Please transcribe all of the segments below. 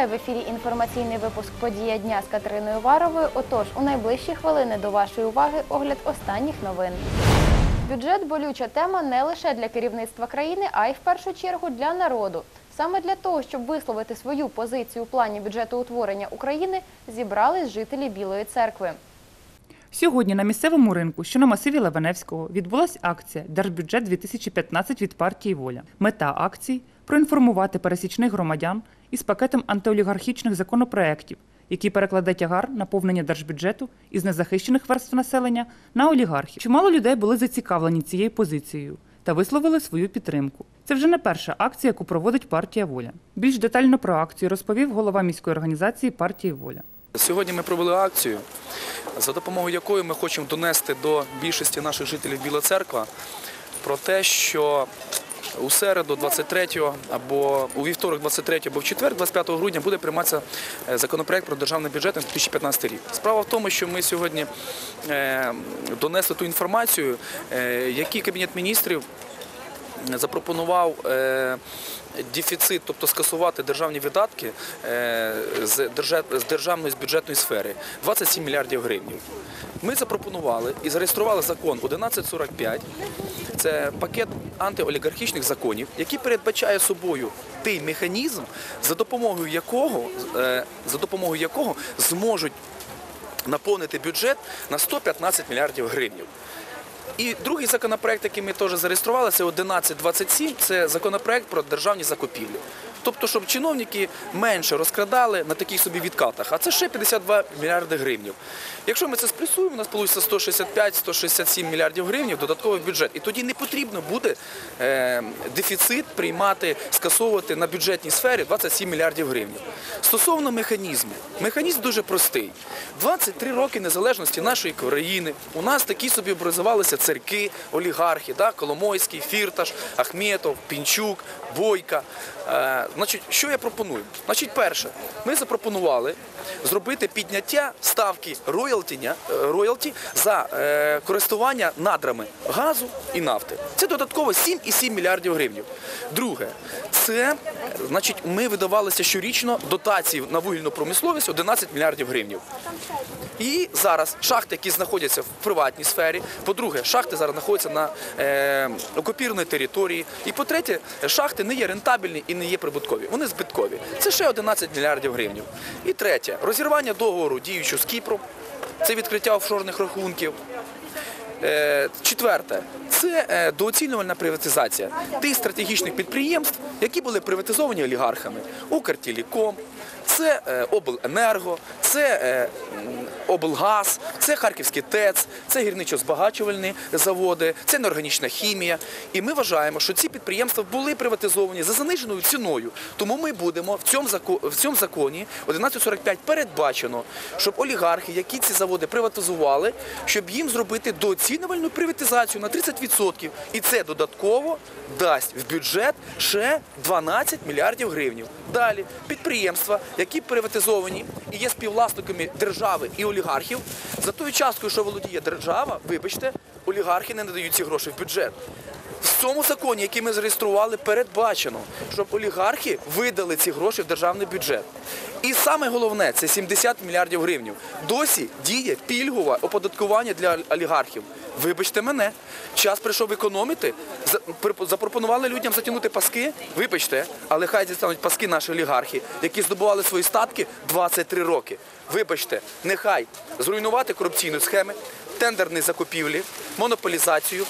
Вітаю в ефірі інформаційний випуск Подія дня з Катериною Варовою. Отож, у найближчі хвилини до вашої уваги огляд останніх новин. Бюджет болюча тема не лише для керівництва країни, а й в першу чергу для народу. Саме для того, щоб висловити свою позицію у плані бюджетоутворення України, зібрались жителі Білої церкви. Сьогодні на місцевому ринку, що на масиві Левеневського, відбулася акція Держбюджет 2015 від партії Воля. Мета акції проінформувати пересічних громадян із пакетом антиолігархічних законопроєктів, який перекладе тягар наповнення держбюджету із незахищених верств населення на олігархів. Чимало людей були зацікавлені цією позицією та висловили свою підтримку. Це вже не перша акція, яку проводить партія Воля. Більш детально про акцію розповів голова міської організації партії Воля. Сьогодні ми провели акцію, за допомогою якої ми хочемо донести до більшості наших жителів Біла Церква про те, що у середу, 23 або у вівторок, 23 або в четвер, 25 грудня, буде прийматися е, законопроект про державний бюджет на 2015 рік. Справа в тому, що ми сьогодні е, донесли ту інформацію, е, який кабінет міністрів запропонував е, дефіцит, тобто скасувати державні видатки е, з, державної бюджетної сфери 27 мільярдів гривень. Ми запропонували і зареєстрували закон 1145. Це пакет антиолігархічних законів, який передбачає собою той механізм, за допомогою якого, е, за допомогою якого зможуть наповнити бюджет на 115 мільярдів гривень. І другий законопроект, який ми теж зареєстрували, це 1127, це законопроект про державні закупівлі. Тобто, щоб чиновники менше розкрадали на таких собі відкатах, а це ще 52 мільярди гривень. Якщо ми це сплюсуємо, у нас вийде 165-167 мільярдів гривень додатковий бюджет. І тоді не потрібно буде е, дефіцит приймати, скасовувати на бюджетній сфері 27 мільярдів гривень. Стосовно механізму, механізм дуже простий. 23 роки незалежності нашої країни. У нас такі собі образувалися церкви, олігархи, да? Коломойський, Фірташ, Ахметов, Пінчук, Бойка. Е, значить, що я пропоную? Значить, перше, ми запропонували зробити підняття ставки роялті, е, за е, користування надрами газу і нафти. Це додатково 7,7 мільярдів гривень. Друге, це значить, ми видавалися щорічно дотації на вугільну промисловість 11 мільярдів гривень. І зараз шахти, які знаходяться в приватній сфері. По-друге, шахти зараз знаходяться на е, окупірованій території. І по-третє, шахти не є рентабельні і не є прибуткові. Вони збиткові. Це ще 11 мільярдів гривень. І третє, розірвання договору діючого з Кіпром. Це відкриття офшорних рахунків. Е, Четверте, це е, дооцінювальна приватизація тих стратегічних підприємств, які були приватизовані олігархами. Укртелеком, це е, обленерго, це е, облгаз, це Харківський ТЕЦ, це гірничо-збагачувальні заводи, це неорганічна хімія. І ми вважаємо, що ці підприємства були приватизовані за заниженою ціною. Тому ми будемо в цьому законі 1145 передбачено, щоб олігархи, які ці заводи приватизували, щоб їм зробити дооцінювальну приватизацію на 30%. І це додатково дасть в бюджет ще 12 мільярдів гривень. Далі підприємства, які приватизовані і є співвласниками держави і олігархів, за тою часткою, що володіє держава, вибачте, олігархи не надають ці гроші в бюджет. В цьому законі, який ми зареєстрували, передбачено, щоб олігархи видали ці гроші в державний бюджет. І саме головне це 70 мільярдів гривень. Досі діє пільгове оподаткування для олігархів. Вибачте мене, час прийшов економити. Запропонували людям затягнути паски. Вибачте, але хай дістануть паски наші олігархи, які здобували свої статки 23 роки. Вибачте, нехай зруйнувати корупційні схеми, тендерні закупівлі, монополізацію,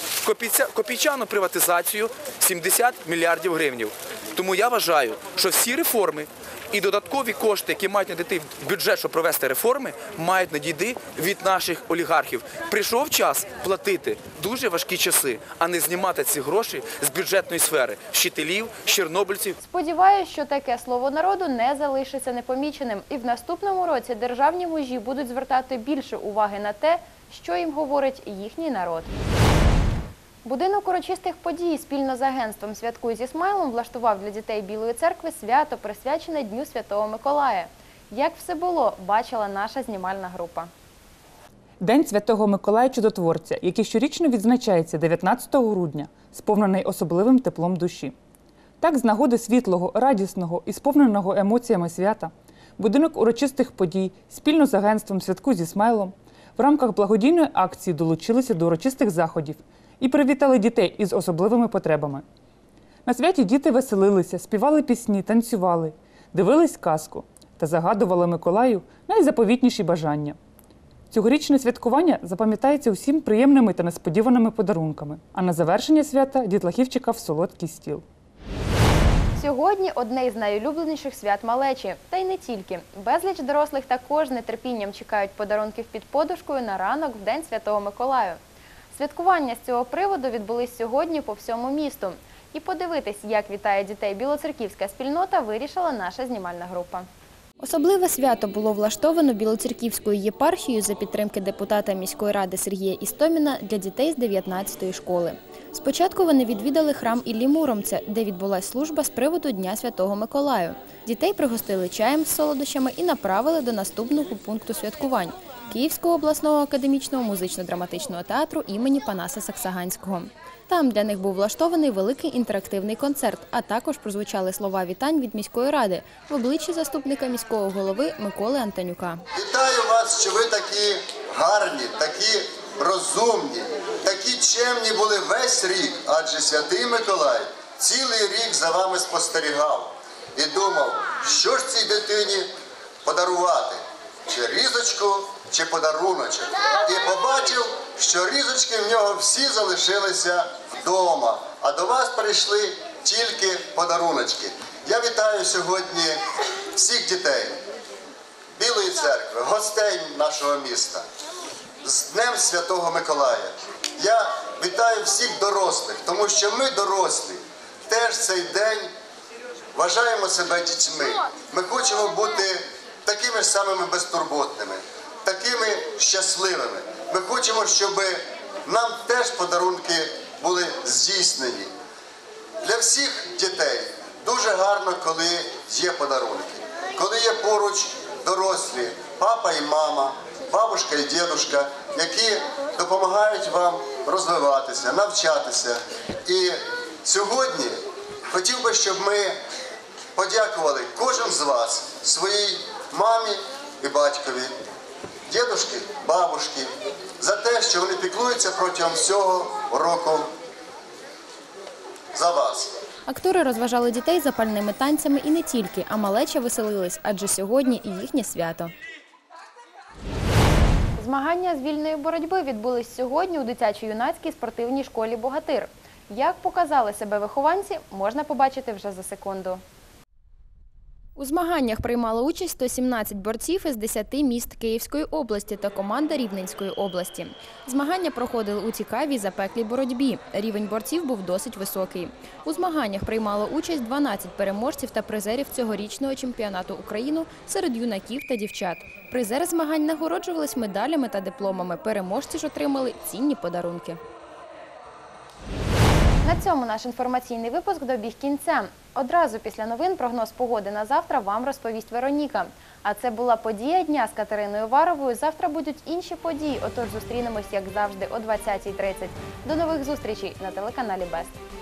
копійчану приватизацію 70 мільярдів гривень. Тому я вважаю, що всі реформи і додаткові кошти, які мають надійти в бюджет, щоб провести реформи, мають надійти від наших олігархів. Прийшов час платити дуже важкі часи, а не знімати ці гроші з бюджетної сфери вчителів, чорнобильців. Сподіваюсь, що таке слово народу не залишиться непоміченим, і в наступному році державні мужі будуть звертати більше уваги на те, що їм говорить їхній народ. Будинок урочистих подій спільно з агентством Святкуй зі смайлом влаштував для дітей Білої церкви свято, присвячене Дню Святого Миколая. Як все було, бачила наша знімальна група. День Святого Миколая Чудотворця, який щорічно відзначається 19 грудня, сповнений особливим теплом душі. Так, з нагоди світлого, радісного і сповненого емоціями свята, будинок урочистих подій спільно з агентством Святку зі смайлом в рамках благодійної акції долучилися до урочистих заходів і привітали дітей із особливими потребами. На святі діти веселилися, співали пісні, танцювали, дивились казку та загадували Миколаю найзаповітніші бажання. Цьогорічне святкування запам'ятається усім приємними та несподіваними подарунками. А на завершення свята дітлахів чекав солодкий стіл. Сьогодні одне із найулюбленіших свят малечі. Та й не тільки. Безліч дорослих також нетерпінням чекають подарунків під подушкою на ранок в День Святого Миколаю. Святкування з цього приводу відбулись сьогодні по всьому місту. І подивитись, як вітає дітей білоцерківська спільнота, вирішила наша знімальна група. Особливе свято було влаштовано Білоцерківською єпархією за підтримки депутата міської ради Сергія Істоміна для дітей з 19-ї школи. Спочатку вони відвідали храм Іллі Муромця, де відбулася служба з приводу Дня Святого Миколаю. Дітей пригостили чаєм з солодощами і направили до наступного пункту святкувань Київського обласного академічного музично-драматичного театру імені Панаса Саксаганського. Там для них був влаштований великий інтерактивний концерт, а також прозвучали слова вітань від міської ради в обличчі заступника міського голови Миколи Антонюка. Вітаю вас, що ви такі гарні, такі розумні, такі чемні були весь рік, адже святий Миколай цілий рік за вами спостерігав і думав, що ж цій дитині подарувати, чи різочку, чи подаруночок. І побачив, що різочки в нього всі залишилися вдома, а до вас прийшли тільки подаруночки. Я вітаю сьогодні всіх дітей. Білої церкви, гостей нашого міста з Днем Святого Миколая. Я вітаю всіх дорослих, тому що ми дорослі теж цей день вважаємо себе дітьми. Ми хочемо бути такими ж самими безтурботними, такими щасливими. Ми хочемо, щоб нам теж подарунки були здійснені. Для всіх дітей дуже гарно, коли є подарунки, коли є поруч дорослі, папа і мама, бабушка і дідушка, які допомагають вам розвиватися, навчатися. І сьогодні хотів би, щоб ми подякували кожен з вас своїй мамі і батькові, дідушки, бабушки, за те, що вони піклуються протягом всього року за вас. Актори розважали дітей запальними танцями і не тільки, а малеча веселились, адже сьогодні і їхнє свято. Змагання з вільної боротьби відбулись сьогодні у дитячо-юнацькій спортивній школі Богатир. Як показали себе вихованці, можна побачити вже за секунду. У змаганнях приймало участь 117 борців із 10 міст Київської області та команда Рівненської області. Змагання проходили у цікавій запеклій боротьбі. Рівень борців був досить високий. У змаганнях приймало участь 12 переможців та призерів цьогорічного чемпіонату України серед юнаків та дівчат. Призери змагань нагороджувались медалями та дипломами. Переможці ж отримали цінні подарунки. На цьому наш інформаційний випуск добіг кінця. Одразу після новин прогноз погоди на завтра вам розповість Вероніка. А це була подія дня з Катериною Варовою. Завтра будуть інші події. Отож зустрінемось, як завжди, о 20.30. До нових зустрічей на телеканалі Бест.